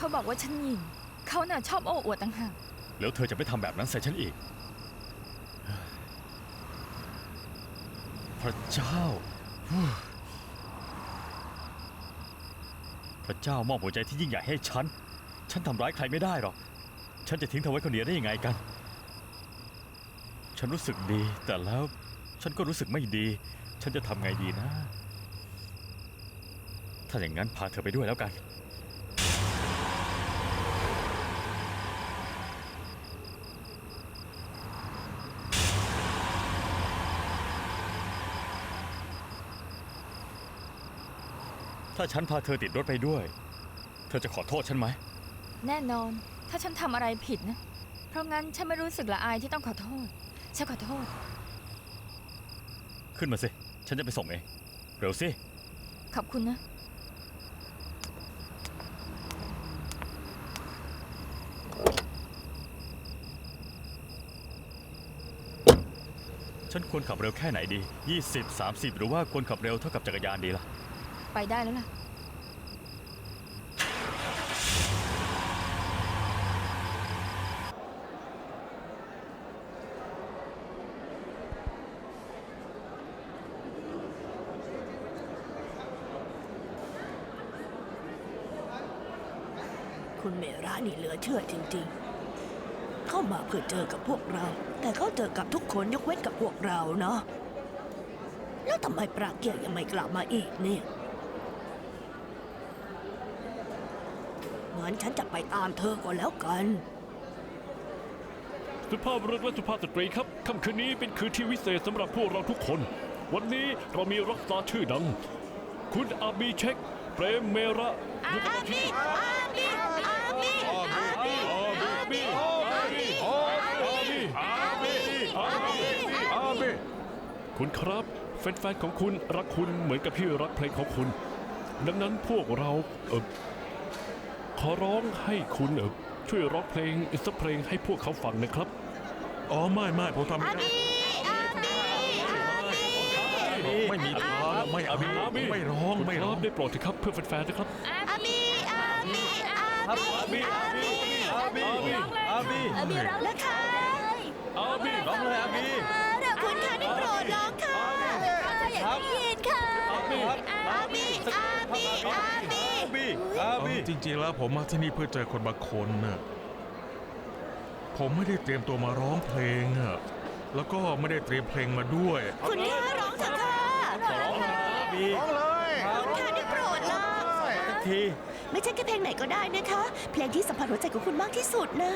เขาบอกว่าฉันหญิง เขาน่ะชอบโอ้อวดต่างหากแล้วเธอจะไม่ทำแบบนั้นใส่ฉันอีก พระเจ้า พระเจ้ามอบหัวใจที่ยิ่งใหญ่ให้ฉัน ฉันทำร้ายใครไม่ได้หรอก ฉันจะทิ้งเธอไว้คนเดียวได้ยังไงกัน ฉันรู้สึกดี แต่แล้วฉันก็รู้สึกไม่ดี ฉันจะทำไงดีนะ ถ้าอย่างนั้นพาเธอไปด้วยแล้วกัน ถ้าฉันพาเธอติดรถไปด้วย เธอจะขอโทษฉันไหม แน่นอน ถ้าฉันทำอะไรผิดนะ เพราะงั้นฉันไม่รู้สึกละอายที่ต้องขอโทษ ฉันขอโทษ ขึ้นมาสิ ฉันจะไปส่งเอง เร็วสิ ขอบคุณนะ ฉันควรขับเร็วแค่ไหนดี 20 30 หรือว่าควรขับเร็วเท่ากับจักรยานดีล่ะ ไปได้แล้วล่ะ คุณเมระนี่เหลือเชื่อจริงๆ เข้ามาเพื่อเจอกับพวกเรา แต่เขาเจอกับทุกคนยกเว้นกับพวกเราเนาะแล้วทำไมปราเกียรยังไม่กลับมาอีกเนี่ย งั้นฉันจะไปตามเธอก็แล้วกัน สุภาพบุรุษและสุภาพสตรีครับค่ำคืนนี้เป็นคืนที่วิเศษสำหรับพวกเราทุกคน วันนี้เรามีร็อกสตาร์ชื่อดัง คุณอาบีเช็คเปรมเมระยุคที่อาบีอาบีอาบีอาบีอาบีอาบีคุณครับแฟนๆของคุณรักคุณเหมือนกับที่รักเพลงของคุณ ดังนั้นพวกเราเออ ขอร้องให้คุณเออช่วยร้องเพลงอีกสักเพลงให้พวกเขาฟังนะครับ อ๋อไม่ไม่ผมทำไม่ได้ไม่มีทางไม่เอาอาบีไม่ร้องไม่ร้องคุณคบได้โปรดเถอะครับเพื่อแฟนๆนะครับอาบีอาบีอาบีอาบีอาบีอาบีอาบีอาบีร้องแล้วค่ะอาบีร้องเลยอาบีเราคุณค่ะได้โปรดร้อง ค่ะอยากได้ยินค่ะอาบีอาบีอาบีอาบีอาบีอาบีจริง ๆ แล้วผมมาที่นี่เพื่อเจอคนบางคนน่ะผมไม่ได้เตรียมตัวมาร้องเพลงอะแล้วก็ไม่ได้เตรียมเพลงมาด้วย คุณค่ะร้องเถอะค่ะร้องเลยอาบีคุณค่ะได้โปรดร้องสักที ไม่ใช่แค่เพลงไหนก็ได้นะคะ เพลงที่สัมผัสหัวใจของคุณมากที่สุดนะ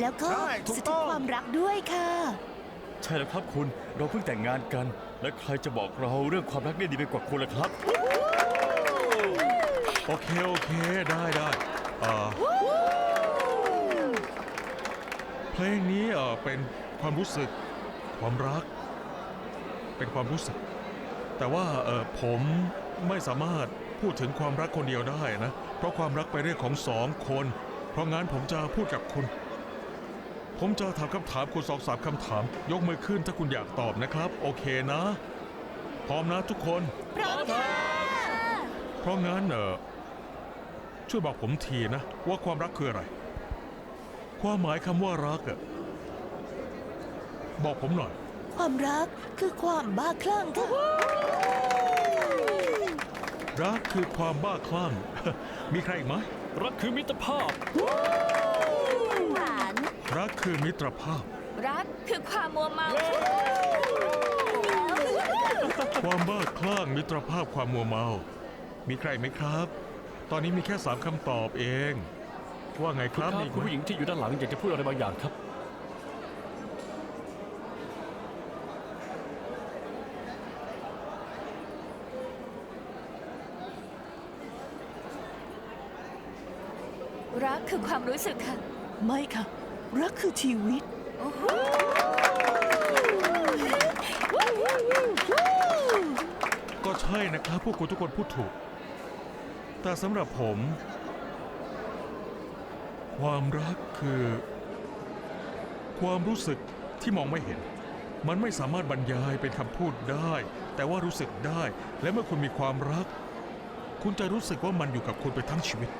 แล้วก็ใช่ถูกสะต้ท้ออนงความรักด้วยค่ะ ใช่แล้วครับคุณเราเพิ่งแต่งงานกัน และใครจะบอกเราเรื่องความรักได้ดีไปกว่าคุณล่ะครับ โอเค โอเค ได้ได้เอ่อเพลงนี้เอ่อเป็นความรู้สึกความรัก เป็นความรู้สึก แต่ว่าเออผมไม่สามารถพูดถึงความรักคนเดียวได้นะ เพราะความรักเป็นเรื่องของสองคน เพราะงั้นผมจะพูดกับคุณ ผมจะถามคำถามคุณสองสามคำถาม ยกมือขึ้นถ้าคุณอยากตอบนะครับ โอเคนะ พร้อมนะทุกคน พร้อมค่ะเพราะงั้นเออช่วยบอกผมทีนะว่าความรักคืออะไร ความหมายคำว่ารักอะบอกผมหน่อย ความรักคือความบ้าคลั่งค่ะรักคือความบ้าคลั่ง มีใครอีกไหมรักคือมิตรภาพหวาน รักคือมิตรภาพ รักคือความมัวเมา ความบ้าคลั่งมิตรภาพความมัวเมา มีใครไหมครับ ตอนนี้มีแค่สามคำตอบเอง ว่าไงคคุณรับครับมีอีกคุณไหมผู้หญิงที่อยู่ด้านหลังอยากจะพูดอะไรบางอย่างครับ รักคือความรู้สึกค่ะ ไม่ค่ะ รักคือชีวิต ก็ใช่นะครับพวกคุณทุกคนพูดถูก แต่สำหรับผม ความรักคือ ความรู้สึกที่มองไม่เห็น มันไม่สามารถบรรยายเป็นคำพูดได้ แต่ว่ารู้สึกได้ และเมื่อคุณมีความรัก คุณจะรู้สึกว่ามันอยู่กับคุณไปทั้งชีวิต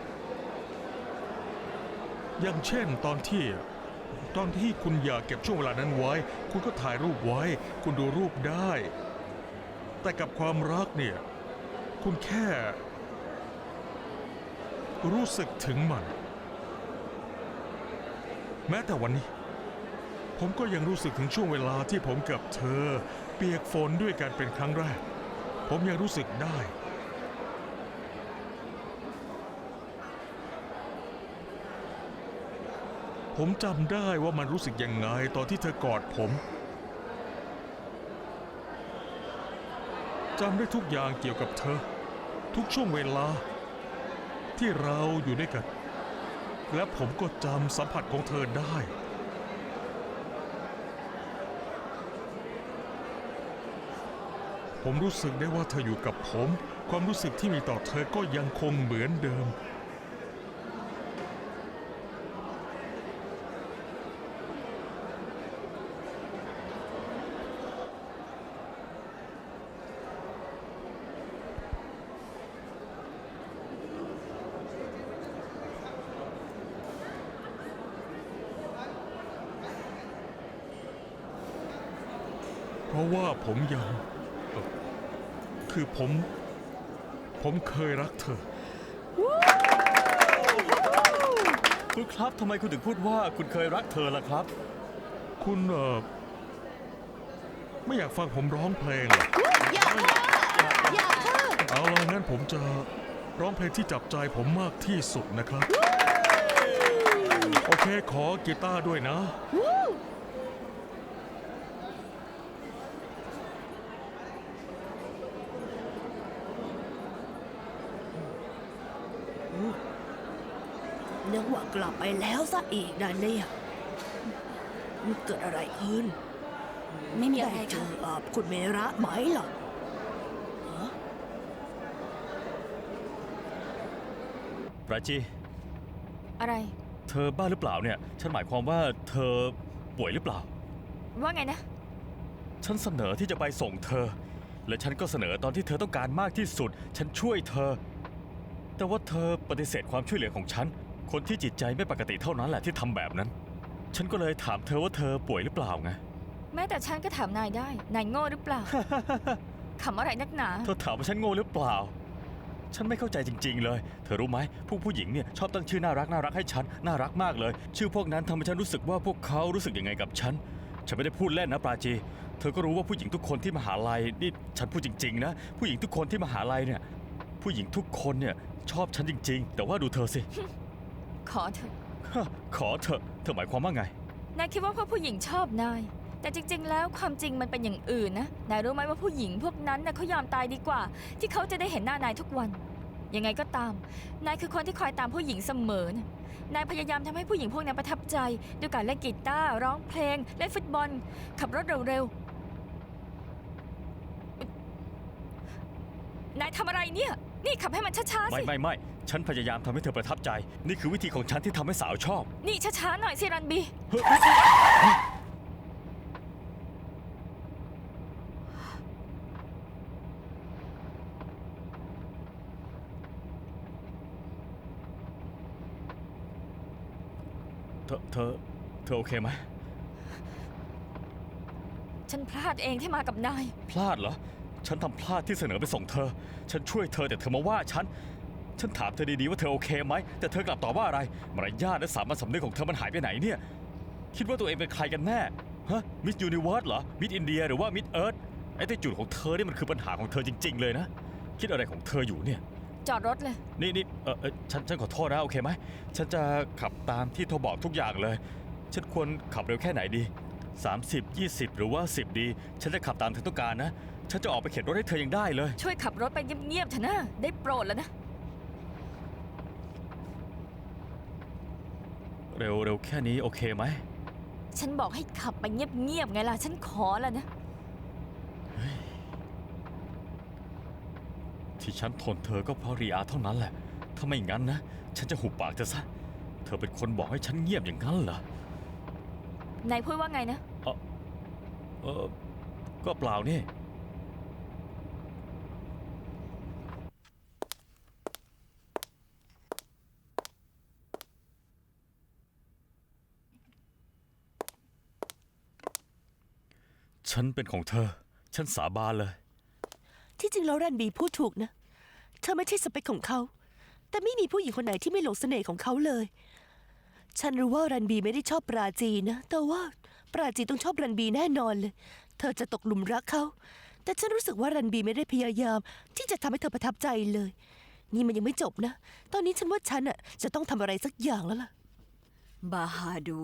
อย่างเช่นตอนที่ ตอนที่คุณอยากเก็บช่วงเวลานั้นไว้ คุณก็ถ่ายรูปไว้ คุณดูรูปได้ แต่กับความรักเนี่ย คุณแค่ รู้สึกถึงมัน แม้แต่วันนี้ ผมก็ยังรู้สึกถึงช่วงเวลาที่ผมกับเธอ เปียกฝนด้วยกันเป็นครั้งแรก ผมยังรู้สึกได้ ผมจำได้ว่ามันรู้สึกยังไงตอนที่เธอกอดผมจำได้ทุกอย่างเกี่ยวกับเธอ ทุกช่วงเวลา ที่เราอยู่ด้วยกัน และผมก็จำสัมผัสของเธอได้ ผมรู้สึกได้ว่าเธออยู่กับผม ความรู้สึกที่มีต่อเธอก็ยังคงเหมือนเดิม ว่าผมยังเอ่อคือผม ผมเคยรักเธอ คุณครับทำไมคุณถึงพูดว่าคุณเคยรักเธอล่ะครับ คุณเอ่อไม่อยากฟังผมร้องเพลงเหรออยากอยากค่ะเอาล่ะงั้นผมจะร้องเพลงที่จับใจผมมากที่สุดนะครับ โอเคขอกีตาร์ด้วยนะนึกว่า กลับไปแล้วซะอีกนะเนี่ยมันเกิดอะไรขึ้นไม่มีอะไรด้เจค่ะอกับคุณเมระไหมล่ะปราจี อะไร เธอบ้าหรือเปล่าเนี่ย ฉันหมายความว่าเธอป่วยหรือเปล่า ว่าไงนะ ฉันเสนอที่จะไปส่งเธอ และฉันก็เสนอตอนที่เธอต้องการมากที่สุด ฉันช่วยเธอ แต่ว่าเธอปฏิเสธความช่วยเหลือของฉัน คนที่จิตใจไม่ปกติเท่านั้นแหละที่ทำแบบนั้น ฉันก็เลยถามเธอว่าเธอป่วยหรือเปล่าไง แม้แต่ฉันก็ถามนายได้ นายโง่หรือเปล่า ขำอะไรนักหนา เธอถามว่าฉันโง่หรือเปล่า ฉันไม่เข้าใจจริง ๆ เลย เธอรู้ไหมผู้ผู้หญิงเนี่ยชอบตั้งชื่อน่ารักน่ารักให้ฉัน น่ารักมากเลย ชื่อพวกนั้นทำให้ฉันรู้สึกว่าพวกเขารู้สึกยังไงกับฉัน ฉันไม่ได้พูดเล่นนะปราจี เธอก็รู้ว่าผู้หญิงทุกคนที่มหาลัยนี่ฉันพูดจริง ๆ นะ ผู้หญิงทุกคนที่มหาลัยเนี่ย ผู้หญิงทุกคนเนี่ยชอบฉันจริง ๆ แต่ว่าดูเธอสิ ขอเถอะ ฮะขอเธอะเธอหมายความว่าไง นายคิดว่าพวกผู้หญิงชอบนาย แต่จริง ๆ แล้วความจริงมันเป็นอย่างอื่นนะ นายรู้ไหมว่าผู้หญิงพวกนั้นน่ะเขายอมตายดีกว่า ที่เขาจะได้เห็นหน้านายทุกวัน ยังไงก็ตาม นายคือคนที่คอยตามผู้หญิงเสมอนะนายพยายามทำให้ผู้หญิงพวกนั้นประทับใจ ด้วยการเล่นกีตาร์ร้องเพลงเล่นฟุตบอล ขับรถเร็วๆนายทำอะไรเนี่ย นี่ขับให้มันช้าๆไม่สิ ไม่ไม่ฉันพยายามทำให้เธอประทับใจ นี่คือวิธีของฉันที่ทำให้สาวชอบ นี่ช้าๆหน่อยสิรันบีเธอเธอเธอโอเคไหมฉันพลาดเองที่มากับนาย พลาดเหรอ ฉันทำพลาดที่เสนอไปส่งเธอ ฉันช่วยเธอแต่เธอมาว่าฉัน ฉันถามเธอดีๆว่าเธอโอเคไหม แต่เธอกลับตอบว่าอะไร มารยาทและสามัญสำนึกของเธอมันหายไปไหนเนี่ย คิดว่าตัวเองเป็นใครกันแน่ ฮะ มิสยูนิเวิร์สเหรอ มิสอินเดียหรือว่ามิสเอิร์ธไอ้แต่จุดของเธอนี่มันคือปัญหาของเธอจริง ๆ เลยนะ คิดอะไรของเธออยู่เนี่ย จอดรถเลย นี่นี่เออเออฉันฉันขอโทษนะโอเคไหม ฉันจะขับตามที่เธอบอกทุกอย่างเลย ฉันควรขับเร็วแค่ไหนดี 30 20 หรือว่า 10 ดี ฉันจะขับตามเธอต้องการนะ ฉันจะออกไปเข็นรถให้เธอยังได้เลย ช่วยขับรถไปเงียบๆเถอะนะ ได้โปรดแล้วนะ เร็วเร็วแค่นี้โอเคไหม ฉันบอกให้ขับไปเงียบๆไงล่ะ ฉันขอแล้วนะ ที่ฉันทนเธอก็เพราะรีอาเท่านั้นแหละ ถ้าไม่งั้นนะ ฉันจะหุบปากเธอซะ เธอเป็นคนบอกให้ฉันเงียบอย่างนั้นเหรอ นายพูดว่าไงนะ เออก็เปล่านี่ ฉันเป็นของเธอ ฉันสาบานเลย ที่จริงแล้วรันบีพูดถูกนะ เธอไม่ใช่สเปคของเขา แต่ไม่มีผู้หญิงคนไหนที่ไม่หลงเสน่ห์ของเขาเลย ฉันรู้ว่ารันบีไม่ได้ชอบปราจีนะ แต่ว่าปราจีต้องชอบรันบีแน่นอนเลย เธอจะตกหลุมรักเขา แต่ฉันรู้สึกว่ารันบีไม่ได้พยายาม ที่จะทำให้เธอประทับใจเลย นี่มันยังไม่จบนะ ตอนนี้ฉันว่าฉันอะจะต้องทำอะไรสักอย่างแล้วล่ะ บาฮาดู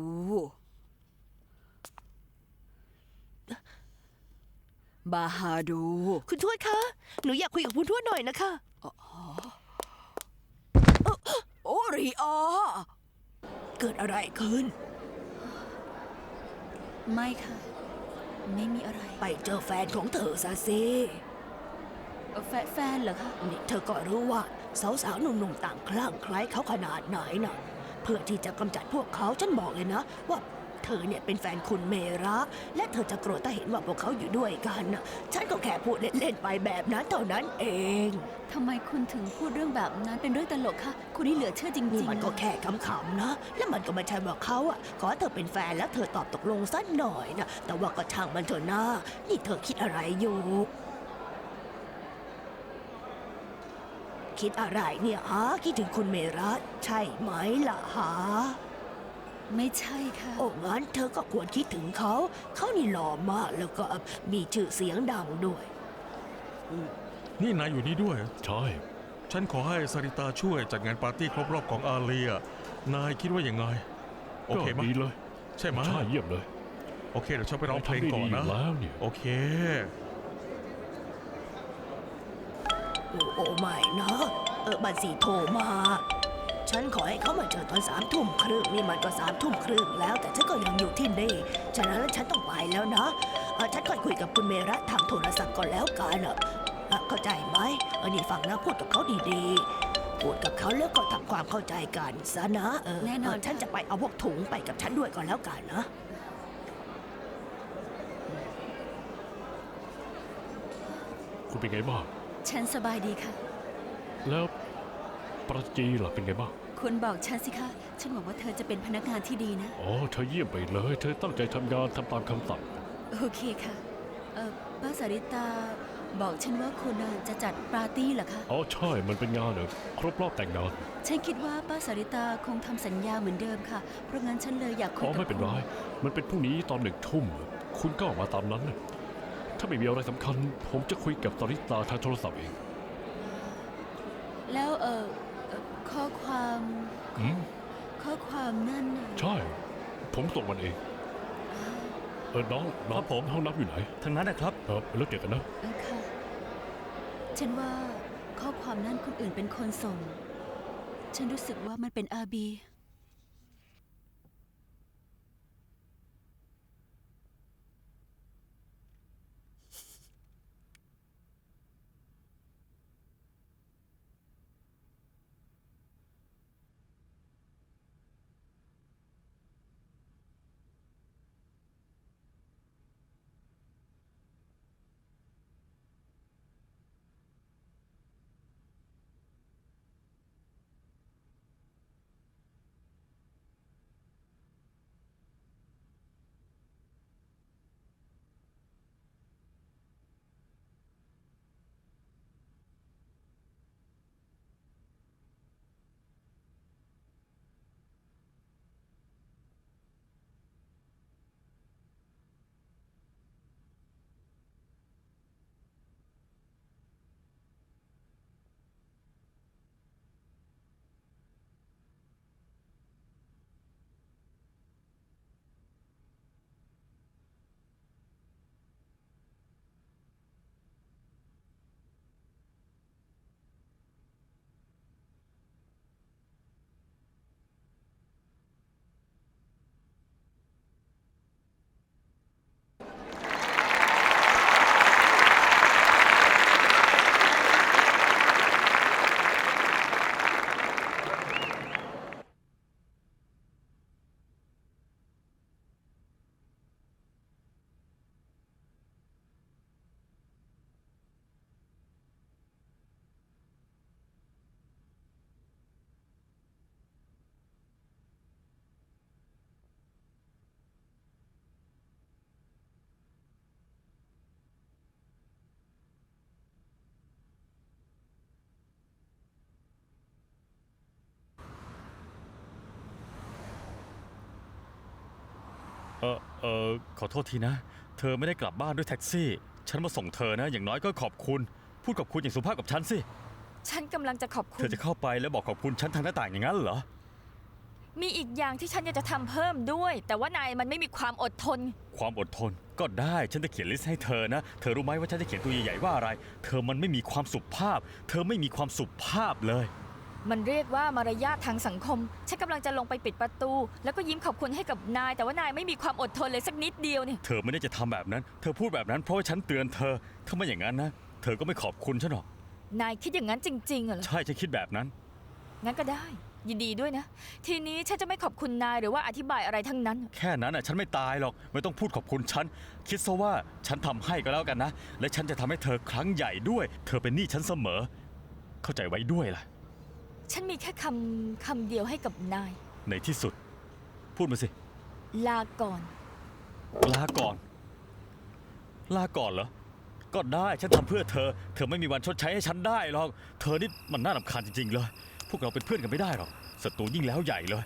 บาฮาดู คุณทวดคะ หนูอยากคุยกับคุณทวดหน่อยนะคะ โอริอาเกิดอะไรขึ้น ไม่ค่ะ ไม่มีอะไรไปเจอแฟนของเธอซะสิแฟแฟนเหรอคะ นี่เธอก็รู้ว่า สาวๆหนุ่มๆต่างคลั่งไคล้เขาขนาดไหนนะเพื่อที่จะกำจัดพวกเขาฉันบอกเลยนะ ว่า เธอเนี่ยเป็นแฟนคุณเมระและเธอจะโกรธถ้าเห็นว่าพวกเขาอยู่ด้วยกันนะฉันก็แค่พูดเล่นๆไปแบบนั้นเท่านั้นเองทำไมคุณถึงพูดเรื่องแบบนั้นเป็นเรื่องตลกคะคุณนี่เหลือเชื่อจนี่ริงมันก็แค่ขำๆนะ และมันก็ไม่ใช่ว่าเขาอะขอให้เธอเป็นแฟนแล้วเธอตอบตกลงสักหน่อยนะแต่ว่าก็ช่างมันเถอะนะนี่เธอคิดอะไรอยู่คิดอะไรเนี่ยฮะคิดถึงคุณเมระใช่ไหมล่ะฮะๆ ไม่ใช่ค่ะ โอ้งั้นเธอก็ควรคิดถึงเขา เขานี่หล่อมากแล้วก็มีชื่อเสียงดังด้วย นี่นายอยู่นี่ด้วย ใช่ ฉันขอให้สริตาช่วยจัดงานปาร์ตี้ครบรอบของอาเลีย นายคิดว่ายังไง โอก็เคไหมดีเลย ใช่ไหมใช่เยี่ยมเลยโอเคเดี๋ยวฉันไปร้องเพลงทำได้ก่อนดีนะยู่แล้วเนี่ย โอเคโอ้โอ้ไม่นะ เออบันสีโทรมา ฉันขอให้เขามาเจอตอนสามทุ่มครึ่งนี่มันก็สามทุ่มครึ่งแล้ว แต่ฉันก็ยังอยู่ที่นี่ ฉะนั้นฉันต้องไปแล้วนะเออฉันค่อยคุยกับคุณเมระทางโทรศัพท์ก่อนแล้วกันอะเอ่อเข้าใจไหมเออนี่ฟังนะพูดกับเขาดีๆ พูดกับเขาแล้วก็ทำความเข้าใจกันซะนะเออแน่นอน เฉันค่ะจะไปเอาพวกถุงไปกับฉันด้วยก่อนแล้วกันนะ คุณเป็นไงบ้าง ฉันสบายดีค่ะ แล้ว ประจีล่ะเป็นไงบ้าง คุณบอกฉันสิคะ ฉันหวังว่าเธอจะเป็นพนักงานที่ดีนะ อ๋อ เธอเยี่ยมไปเลย เธอตั้งใจทำงานทำตามคำสั่ง โอเคค่ะ เออป้าสาริตา บอกฉันว่าคุณน่ะจะจัดปาร์ตี้เหรอคะ อ๋อ ใช่ มันเป็นงานเหรอครบรอบแต่งงาน ฉันคิดว่าป้าสาริตาคงทำสัญญาเหมือนเดิมค่ะ เพราะงั้นฉันเลยอยากคุยอ๋อ กับไม่เป็นไร คุณมันเป็นพรุ่งนี้ตอนหนึ่งทุ่ม คุณก็ออกมาตามนั้นนะถ้าไม่มีอะไรสำคัญ ผมจะคุยกับตริตาทางโทรศัพท์เอง แล้วเออเอ่อข้อ ความอืมข้อความนั่นน่ะใช่ ผมส่งมันเอง เออน้องน้องครับผม ห้องน้ำอยู่ไหนทั้งนั้นนะครับ เออแล้วเจอกันนะ เออค่ะฉันว่าข้อความนั่นคนอื่นเป็นคนส่ง ฉันรู้สึกว่ามันเป็นอาบี เออเออขอโทษทีนะ เธอไม่ได้กลับบ้านด้วยแท็กซี่ ฉันมาส่งเธอนะ อย่างน้อยก็ขอบคุณ พูดขอบคุณอย่างสุภาพกับฉันสิ ฉันกำลังจะขอบคุเธณ อจะเข้าไปแล้วบอกขอบคุณฉันทางหน้าต่างอย่างนั้นเหรอ มีอีกอย่างที่ฉันอยากจะทำเพิ่มด้วย แต่ว่านายมันไม่มีความอดทน ความอดทนก็ได้ฉันจะเขียนลิสต์ให้เธอนะ เธอรู้ไหมว่าฉันจะเขียนตัวใหญ่ๆว่าอะไร เธอมันไม่มีความสุภาพ เธอไม่มีความสุภาพเลย มันเรียกว่ามารยาททางสังคม ฉันกำลังจะลงไปปิดประตู แล้วก็ยิ้มขอบคุณให้กับนาย แต่ว่านายไม่มีความอดทนเลยสักนิดเดียวเนี่ย เธอไม่ได้จะทำแบบนั้น เธอพูดแบบนั้นเพราะว่าฉันเตือนเธอ ถ้าไม่อย่างนั้นนะ เธอก็ไม่ขอบคุณฉันหรอก นายคิดอย่างนั้นจริงๆเหรอ ใช่ฉันคิดแบบนั้น งั้นก็ได้ ยินดีด้วยนะ ทีนี้ฉันจะไม่ขอบคุณนายหรือว่าอธิบายอะไรทั้งนั้น แค่นั้นอะฉันไม่ตายหรอก ไม่ต้องพูดขอบคุณฉัน คิดซะว่าฉันทำให้ก็แล้วกันนะ และฉันจะทำให้เธอครั้งใหญ่ด้วย เธอเป็นหนี้ฉันเสมอ เข้าใจไว้ด้วยล่ะ ฉันมีแค่คำคำเดียวให้กับนาย ในที่สุด พูดมาสิ ลาก่อน ลาก่อน ลาก่อนเหรอ ก็ได้ฉันทำเพื่อเธอ เธอไม่มีวันชดใช้ให้ฉันได้หรอก เธอนี่มันน่ารำคาญจริงๆเลย พวกเราเป็นเพื่อนกันไม่ได้หรอกศัตรูยิ่งแล้วใหญ่เลย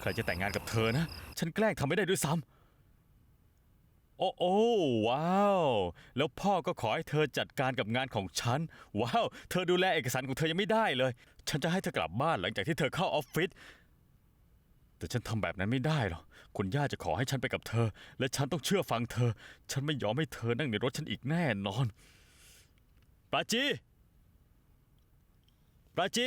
ใครจะแต่งงานกับเธอนะ ฉันแกล้งทำไม่ได้ด้วยซ้ำ โอ้โอ้ว้าว แล้วพ่อก็ขอให้เธอจัดการกับงานของฉัน ว้าว เธอดูแลเอกสารของเธอยังไม่ได้เลย ฉันจะให้เธอกลับบ้านหลังจากที่เธอเข้าออฟฟิศแต่ฉันทำแบบนั้นไม่ได้หรอกคุณย่าจะขอให้ฉันไปกับเธอ และฉันต้องเชื่อฟังเธอ ฉันไม่ยอมให้เธอนั่งในรถฉันอีกแน่นอนปราจีปราจี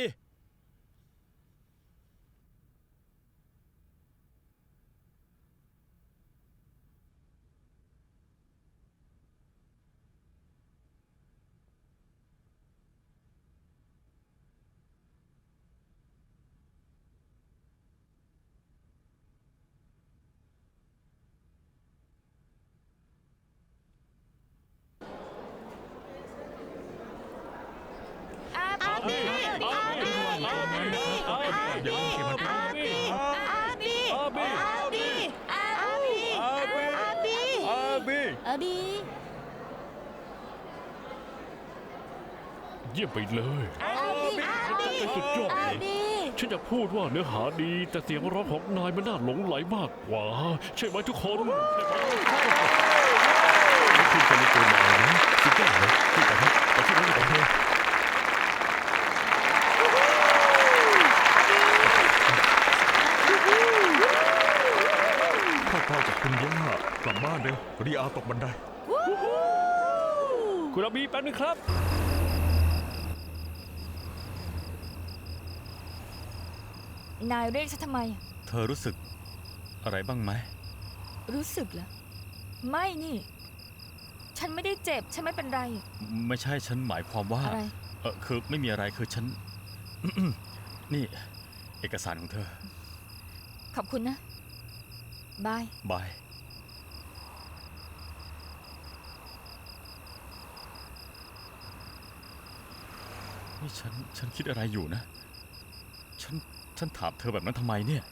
อาบี เดี๋ยวเขียนมันอาบีอาบีอาบีอาบีอาบีอาบีอาบีอาบีอาบีเยี่ยมไปเลย อาบีอาบีสุดยอดอาเลยบีฉันจะพูดว่าเนื้อหาดี แต่เสียงร้องของนายมันน่าหลงไหลมากกว่า ใช่ไหมทุกคนใช่ไหมคุณจะมีตัวนายนะสุดยอดเลยที่แต่ไปที่นั่นกันเถอะข้อค วามจากคุณย่ากลับบ้านเร็วรีอาตกบันได คุณอาบีแป๊บนึงครับ นายเรียกฉันทำไม เธอรู้สึกอะไรบ้างไหม รู้สึกเหรอ ไม่นี่ ฉันไม่ได้เจ็บ ฉันไม่เป็นไร ไม่ใช่ฉันหมายความว่าอะไร เออคือไม่มีอะไรคือฉัน นี่ เอกสารของเธอ ขอบคุณนะ บาย บาย นี่ฉัน ฉันคิดอะไรอยู่นะ ฉัน ฉันถามเธอแบบนั้นทำไมเนี่ย